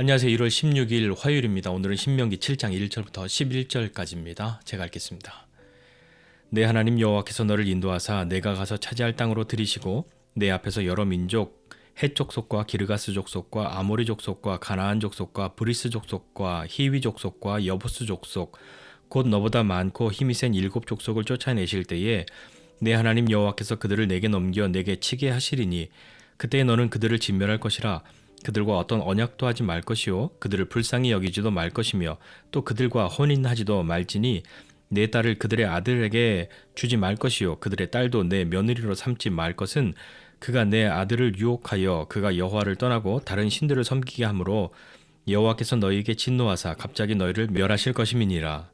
안녕하세요. 1월 16일 화요일입니다. 오늘은 신명기 7장 1절부터 11절까지입니다. 제가 읽겠습니다. 내 하나님 여호와께서 너를 인도하사 내가 가서 차지할 땅으로 들이시고 내 앞에서 여러 민족 헷 족속과 기르가스 족속과 아모리 족속과 가나안 족속과 브리스 족속과 히위 족속과 여부스 족속 곧 너보다 많고 힘이 센 일곱 족속을 쫓아내실 때에 내 하나님 여호와께서 그들을 내게 넘겨 내게 치게 하시리니 그때 너는 그들을 진멸할 것이라 그들과 어떤 언약도 하지 말 것이요 그들을 불쌍히 여기지도 말 것이며 또 그들과 혼인하지도 말지니 내 딸을 그들의 아들에게 주지 말 것이요 그들의 딸도 내 며느리로 삼지 말 것은 그가 내 아들을 유혹하여 그가 여호와를 떠나고 다른 신들을 섬기게 하므로 여호와께서 너희에게 진노하사 갑자기 너희를 멸하실 것임이니라.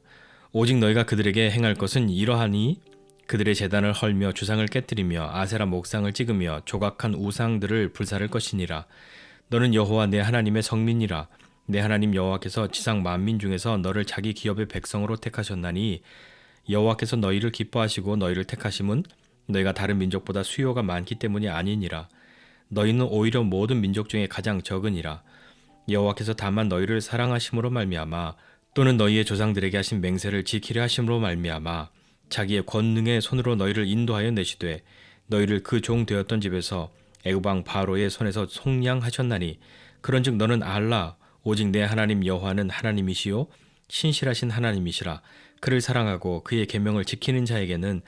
오직 너희가 그들에게 행할 것은 이러하니 그들의 재단을 헐며 주상을 깨뜨리며 아세라 목상을 찍으며 조각한 우상들을 불사를 것이니라 너는 여호와 내 하나님의 성민이라. 내 하나님 여호와께서 지상 만민 중에서 너를 자기 기업의 백성으로 택하셨나니 여호와께서 너희를 기뻐하시고 너희를 택하심은 너희가 다른 민족보다 수요가 많기 때문이 아니니라. 너희는 오히려 모든 민족 중에 가장 적으니라. 여호와께서 다만 너희를 사랑하심으로 말미암아 또는 너희의 조상들에게 하신 맹세를 지키려 하심으로 말미암아 자기의 권능의 손으로 너희를 인도하여 내시되 너희를 그 종 되었던 집에서 애굽왕 바로의 손에서 속량하셨나니 그런즉 너는 알라 오직 내 하나님 여호와는 하나님이시요 신실하신 하나님이시라. 그를 사랑하고 그의 계명을 지키는 자에게는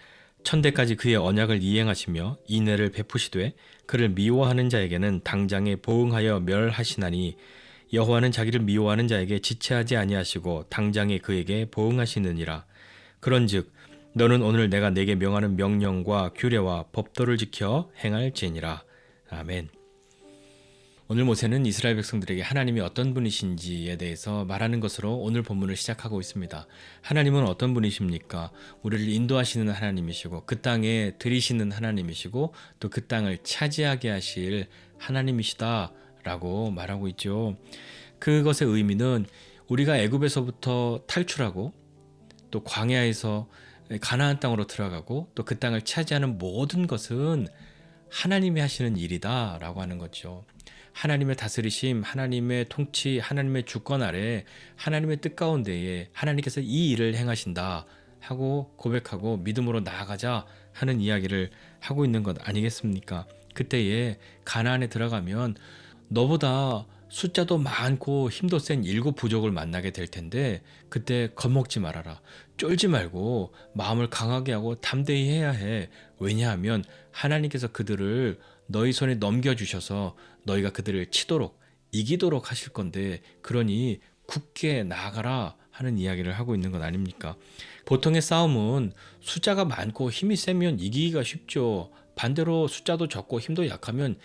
천대까지 그의 언약을 이행하시며 인애를 베푸시되 그를 미워하는 자에게는 당장에 보응하여 멸하시나니 여호와는 자기를 미워하는 자에게 지체하지 아니하시고 당장에 그에게 보응하시느니라. 그런즉 너는 오늘 내가 내게 명하는 명령과 규례와 법도를 지켜 행할지니라 아멘. 오늘 모세는 이스라엘 백성들에게 하나님이 어떤 분이신지에 대해서 말하는 것으로 오늘 본문을 시작하고 있습니다. 하나님은 어떤 분이십니까? 우리를 인도하시는 하나님이시고 그 땅에 들이시는 하나님이시고 또 그 땅을 차지하게 하실 하나님이시다라고 말하고 있죠. 그것의 의미는 우리가 애굽에서부터 탈출하고 또 광야에서 가나안 땅으로 들어가고 또 그 땅을 차지하는 모든 것은 하나님이 하시는 일이다라고 하는 거죠. 하나님의 다스리심, 하나님의 통치, 하나님의 주권 아래 하나님의 뜻 가운데에 하나님께서 이 일을 행하신다 하고 고백하고 믿음으로 나아가자 하는 이야기를 하고 있는 것 아니겠습니까? 그때에 가나안에 들어가면 너보다 숫자도 많고 힘도 센 일곱 부족을 만나게 될 텐데 그때 겁먹지 말아라. 쫄지 말고 마음을 강하게 하고 담대히 해야 해. 왜냐하면 하나님께서 그들을 너희 손에 넘겨주셔서 너희가 그들을 치도록 이기도록 하실 건데 그러니 굳게 나아가라 하는 이야기를 하고 있는 것 아닙니까? 보통의 싸움은 숫자가 많고 힘이 세면 이기기가 쉽죠. 반대로 숫자도 적고 힘도 약하면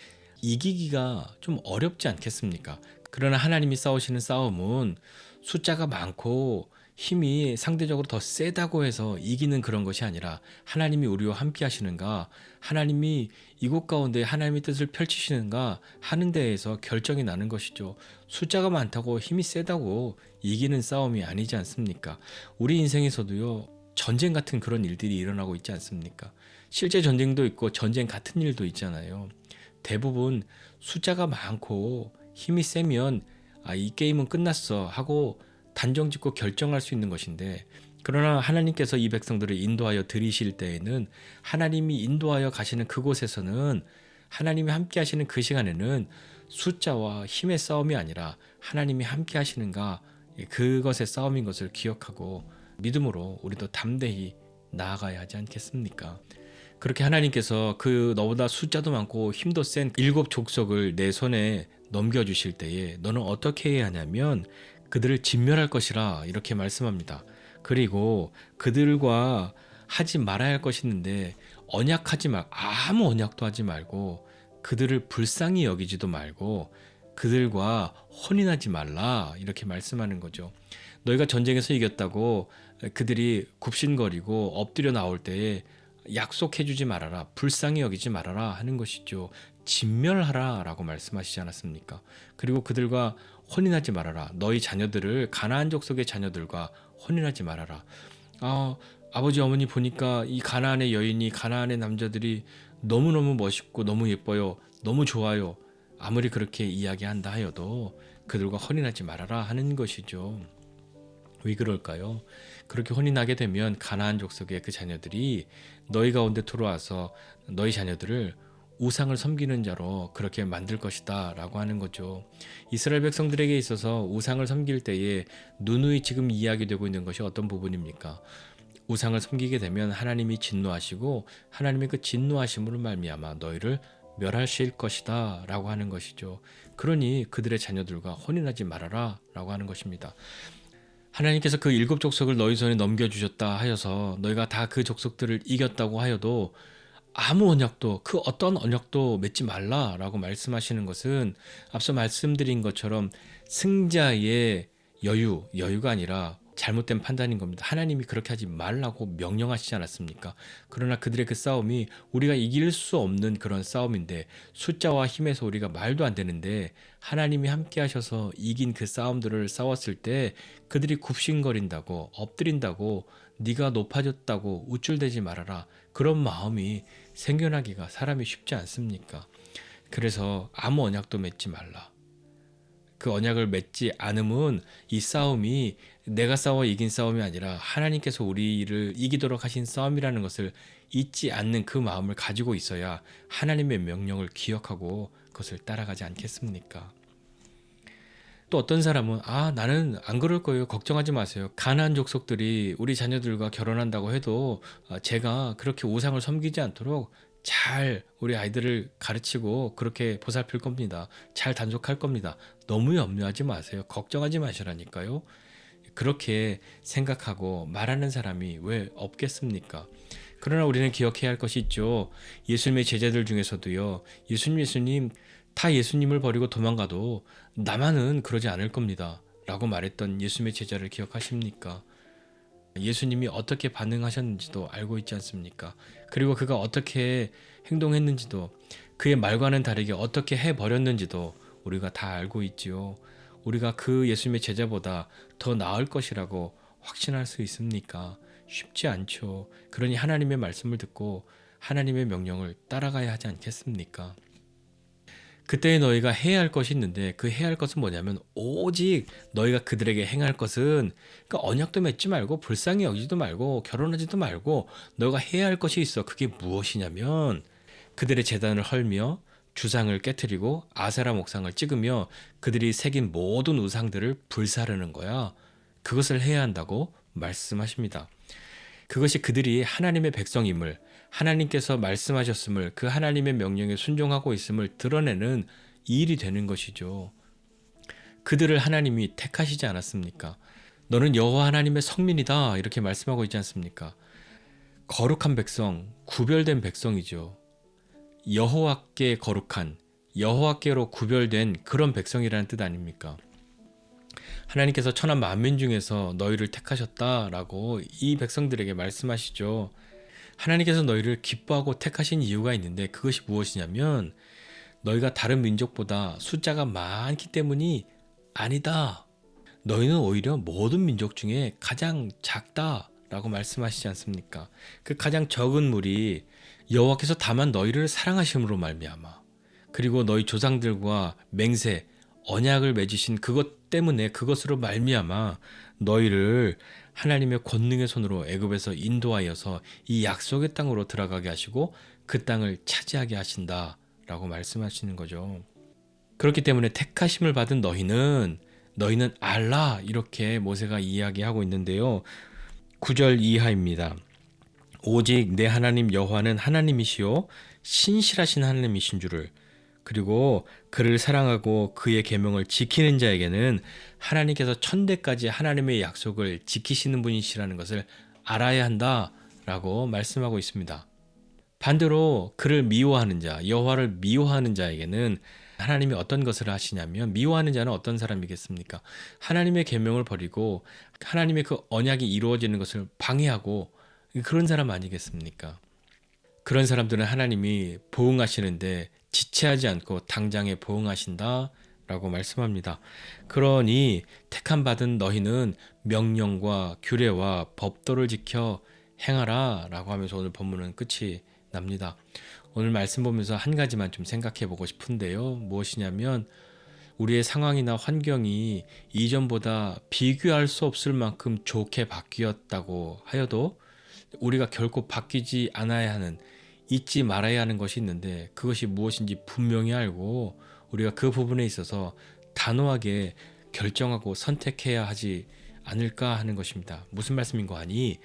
이기기가 좀 어렵지 않겠습니까? 그러나 하나님이 싸우시는 싸움은 숫자가 많고 힘이 상대적으로 더 세다고 해서 이기는 그런 것이 아니라 하나님이 우리와 함께 하시는가, 하나님이 이곳 가운데 하나님의 뜻을 펼치시는가 하는 데에서 결정이 나는 것이죠. 숫자가 많다고 힘이 세다고 이기는 싸움이 아니지 않습니까? 우리 인생에서도요, 전쟁 같은 그런 일들이 일어나고 있지 않습니까? 실제 전쟁도 있고 전쟁 같은 일도 있잖아요. 대부분 숫자가 많고 힘이 세면 아, 이 게임은 끝났어 하고 단정 짓고 결정할 수 있는 것인데 그러나 하나님께서 이 백성들을 인도하여 들이실 때에는 하나님이 인도하여 가시는 그곳에서는 하나님이 함께 하시는 그 시간에는 숫자와 힘의 싸움이 아니라 하나님이 함께 하시는가 그것의 싸움인 것을 기억하고 믿음으로 우리도 담대히 나아가야 하지 않겠습니까? 그렇게 하나님께서 그 너보다 숫자도 많고 힘도 센 일곱 족속을 내 손에 넘겨주실 때에 너는 어떻게 해야 하냐면 그들을 진멸할 것이라 이렇게 말씀합니다. 그리고 그들과 하지 말아야 할 것이 있는데 언약하지 말 아무 언약도 하지 말고 그들을 불쌍히 여기지도 말고 그들과 혼인하지 말라 이렇게 말씀하는 거죠. 너희가 전쟁에서 이겼다고 그들이 굽신거리고 엎드려 나올 때에 약속해 주지 말아라, 불쌍히 여기지 말아라 하는 것이죠. 진멸하라 라고 말씀하시지 않았습니까? 그리고 그들과 혼인하지 말아라. 너희 자녀들을 가나안 족속의 자녀들과 혼인하지 말아라. 아, 아버지 어머니 보니까 이 가나안의 여인이 가나안의 남자들이 너무너무 멋있고 너무 예뻐요. 너무 좋아요. 아무리 그렇게 이야기한다 하여도 그들과 혼인하지 말아라 하는 것이죠. 왜 그럴까요? 그렇게 혼인하게 되면 가나안 족속의 그 자녀들이 너희 가운데 들어와서 너희 자녀들을 우상을 섬기는 자로 그렇게 만들 것이다 라고 하는 거죠. 이스라엘 백성들에게 있어서 우상을 섬길 때에 누누이 지금 이야기되고 있는 것이 어떤 부분입니까? 우상을 섬기게 되면 하나님이 진노하시고 하나님의 그 진노하심으로 말미암아 너희를 멸하실 것이다 라고 하는 것이죠. 그러니 그들의 자녀들과 혼인하지 말아라 라고 하는 것입니다. 하나님께서 그 일곱 족속을 너희 손에 넘겨주셨다 하여서 너희가 다 그 족속들을 이겼다고 하여도 아무 언약도 그 어떤 언약도 맺지 말라라고 말씀하시는 것은 앞서 말씀드린 것처럼 승자의 여유 여유가 아니라 잘못된 판단인 겁니다. 하나님이 그렇게 하지 말라고 명령하시지 않았습니까? 그러나 그들의 그 싸움이 우리가 이길 수 없는 그런 싸움인데 숫자와 힘에서 우리가 말도 안 되는데 하나님이 함께 하셔서 이긴 그 싸움들을 싸웠을 때 그들이 굽신거린다고 엎드린다고 네가 높아졌다고 우쭐대지 말아라. 그런 마음이 생겨나기가 사람이 쉽지 않습니까? 그래서 아무 언약도 맺지 말라. 그 언약을 맺지 않음은 이 싸움이 내가 싸워 이긴 싸움이 아니라 하나님께서 우리를 이기도록 하신 싸움이라는 것을 잊지 않는 그 마음을 가지고 있어야 하나님의 명령을 기억하고 그것을 따라가지 않겠습니까? 또 어떤 사람은 아 나는 안 그럴 거예요 걱정하지 마세요 가나안 족속들이 우리 자녀들과 결혼한다고 해도 아, 제가 그렇게 우상을 섬기지 않도록 잘 우리 아이들을 가르치고 그렇게 보살필 겁니다. 잘 단속할 겁니다. 너무 염려하지 마세요. 걱정하지 마시라니까요. 그렇게 생각하고 말하는 사람이 왜 없겠습니까? 그러나 우리는 기억해야 할 것이 있죠. 예수님의 제자들 중에서도요. 예수님 예수님 다 예수님을 버리고 도망가도 나만은 그러지 않을 겁니다. 라고 말했던 예수님의 제자를 기억하십니까? 예수님이 어떻게 반응하셨는지도 알고 있지 않습니까? 그리고 그가 어떻게 행동했는지도 그의 말과는 다르게 어떻게 해버렸는지도 우리가 다 알고 있지요. 우리가 그 예수님의 제자보다 더 나을 것이라고 확신할 수 있습니까? 쉽지 않죠. 그러니 하나님의 말씀을 듣고 하나님의 명령을 따라가야 하지 않겠습니까? 그때 너희가 해야 할 것이 있는데 그 해야 할 것은 뭐냐면 오직 너희가 그들에게 행할 것은 그러니까 언약도 맺지 말고 불쌍히 여기지도 말고 결혼하지도 말고 너희가 해야 할 것이 있어. 그게 무엇이냐면 그들의 재단을 헐며 주상을 깨뜨리고 아세라 목상을 찍으며 그들이 새긴 모든 우상들을 불사르는 거야. 그것을 해야 한다고 말씀하십니다. 그것이 그들이 하나님의 백성임을 하나님께서 말씀하셨음을 그 하나님의 명령에 순종하고 있음을 드러내는 일이 되는 것이죠. 그들을 하나님이 택하시지 않았습니까? 너는 여호와 하나님의 성민이다 이렇게 말씀하고 있지 않습니까? 거룩한 백성, 구별된 백성이죠. 여호와께 거룩한 여호와께로 구별된 그런 백성이라는 뜻 아닙니까? 하나님께서 천한 만민 중에서 너희를 택하셨다라고 이 백성들에게 말씀하시죠. 하나님께서 너희를 기뻐하고 택하신 이유가 있는데 그것이 무엇이냐면 너희가 다른 민족보다 숫자가 많기 때문이 아니다. 너희는 오히려 모든 민족 중에 가장 작다 라고 말씀하시지 않습니까? 그 가장 적은 물이 여호와께서 다만 너희를 사랑하심으로 말미암아 그리고 너희 조상들과 맹세 언약을 맺으신 그것 때문에 그것으로 말미암아 너희를 하나님의 권능의 손으로 애굽에서 인도하여서 이 약속의 땅으로 들어가게 하시고 그 땅을 차지하게 하신다라고 말씀하시는 거죠. 그렇기 때문에 택하심을 받은 너희는 너희는 알라 이렇게 모세가 이야기하고 있는데요. 9절 이하입니다. 오직 내 하나님 여호와는 하나님이시요 신실하신 하나님이신 줄을 그리고 그를 사랑하고 그의 계명을 지키는 자에게는 하나님께서 천대까지 하나님의 약속을 지키시는 분이시라는 것을 알아야 한다라고 말씀하고 있습니다. 반대로 그를 미워하는 자, 여호와를 미워하는 자에게는 하나님이 어떤 것을 하시냐면 미워하는 자는 어떤 사람이겠습니까? 하나님의 계명을 버리고 하나님의 그 언약이 이루어지는 것을 방해하고 그런 사람 아니겠습니까? 그런 사람들은 하나님이 보응하시는데 지체하지 않고 당장에 보응하신다. 라고 말씀합니다. 그러니 택함 받은 너희는 명령과 규례와 법도를 지켜 행하라 라고 하면서 오늘 본문은 끝이 납니다. 오늘 말씀 보면서 한 가지만 좀 생각해 보고 싶은데요. 무엇이냐면 우리의 상황이나 환경이 이전보다 비교할 수 없을 만큼 좋게 바뀌었다고 하여도 우리가 결코 바뀌지 않아야 하는 잊지 말아야 하는 것이 있는데 그것이 무엇인지 분명히 알고 우리가 그 부분에 있어서 단호하게 결정하고 선택해야 하지 않을까 하는 것입니다. 무슨 말씀인 거 아니?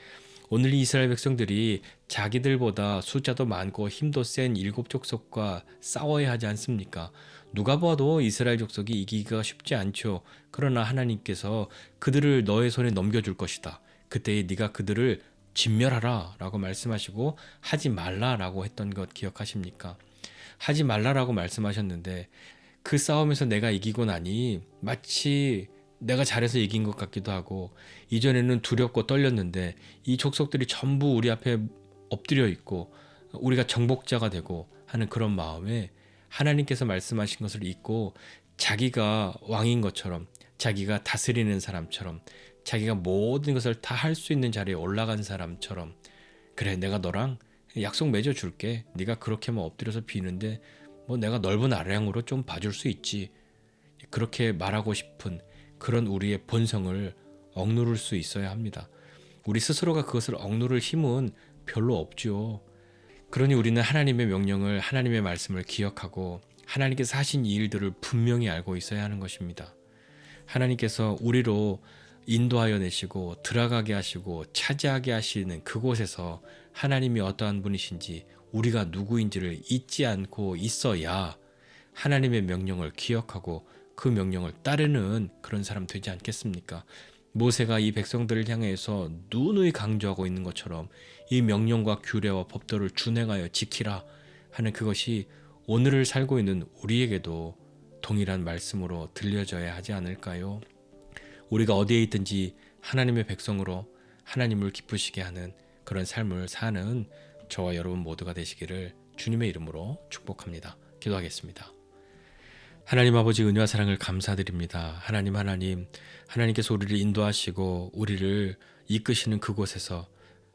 오늘 이 이스라엘 백성들이 자기들보다 숫자도 많고 힘도 센 일곱 족속과 싸워야 하지 않습니까? 누가 봐도 이스라엘 족속이 이기기가 쉽지 않죠. 그러나 하나님께서 그들을 너의 손에 넘겨줄 것이다. 그때에 네가 그들을 진멸하라 라고 말씀하시고 하지 말라 라고 했던 것 기억하십니까? 하지 말라라고 말씀하셨는데 그 싸움에서 내가 이기고 나니 마치 내가 잘해서 이긴 것 같기도 하고 이전에는 두렵고 떨렸는데 이 족속들이 전부 우리 앞에 엎드려 있고 우리가 정복자가 되고 하는 그런 마음에 하나님께서 말씀하신 것을 잊고 자기가 왕인 것처럼 자기가 다스리는 사람처럼 자기가 모든 것을 다 할 수 있는 자리에 올라간 사람처럼 그래 내가 너랑 약속 맺어 줄게 네가 그렇게만 엎드려서 비는데 뭐 내가 넓은 아량으로 좀 봐줄 수 있지 그렇게 말하고 싶은 그런 우리의 본성을 억누를 수 있어야 합니다. 우리 스스로가 그것을 억누를 힘은 별로 없죠. 그러니 우리는 하나님의 명령을 하나님의 말씀을 기억하고 하나님께서 하신 이 일들을 분명히 알고 있어야 하는 것입니다. 하나님께서 우리로 인도하여 내시고 들어가게 하시고 차지하게 하시는 그곳에서 하나님이 어떠한 분이신지 우리가 누구인지를 잊지 않고 있어야 하나님의 명령을 기억하고 그 명령을 따르는 그런 사람 되지 않겠습니까? 모세가 이 백성들을 향해서 누누이 강조하고 있는 것처럼 이 명령과 규례와 법도를 준행하여 지키라 하는 그것이 오늘을 살고 있는 우리에게도 동일한 말씀으로 들려져야 하지 않을까요? 우리가 어디에 있든지 하나님의 백성으로 하나님을 기쁘시게 하는 그런 삶을 사는 저와 여러분 모두가 되시기를 주님의 이름으로 축복합니다. 기도하겠습니다. 하나님 아버지 은혜와 사랑을 감사드립니다. 하나님 하나님 하나님께서 우리를 인도하시고 우리를 이끄시는 그곳에서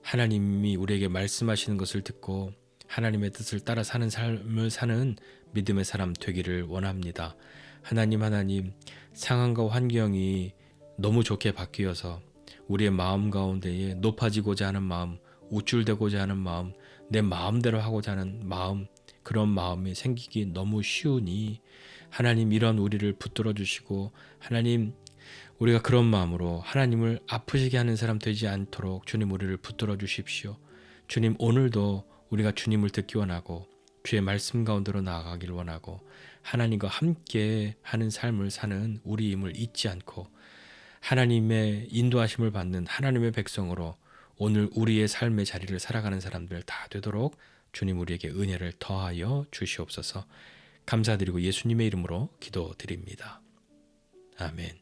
하나님이 우리에게 말씀하시는 것을 듣고 하나님의 뜻을 따라 사는 삶을 사는 믿음의 사람 되기를 원합니다. 하나님 하나님 상황과 환경이 너무 좋게 바뀌어서 우리의 마음 가운데에 높아지고자 하는 마음, 우쭐대고자 하는 마음, 내 마음대로 하고자 하는 마음, 그런 마음이 생기기 너무 쉬우니 하나님 이런 우리를 붙들어 주시고 하나님 우리가 그런 마음으로 하나님을 아프시게 하는 사람 되지 않도록 주님 우리를 붙들어 주십시오. 주님 오늘도 우리가 주님을 듣기 원하고 주의 말씀 가운데로 나아가길 원하고 하나님과 함께 하는 삶을 사는 우리임을 잊지 않고 하나님의 인도하심을 받는 하나님의 백성으로 오늘 우리의 삶의 자리를 살아가는 사람들 다 되도록 주님 우리에게 은혜를 더하여 주시옵소서. 감사드리고 예수님의 이름으로 기도드립니다. 아멘.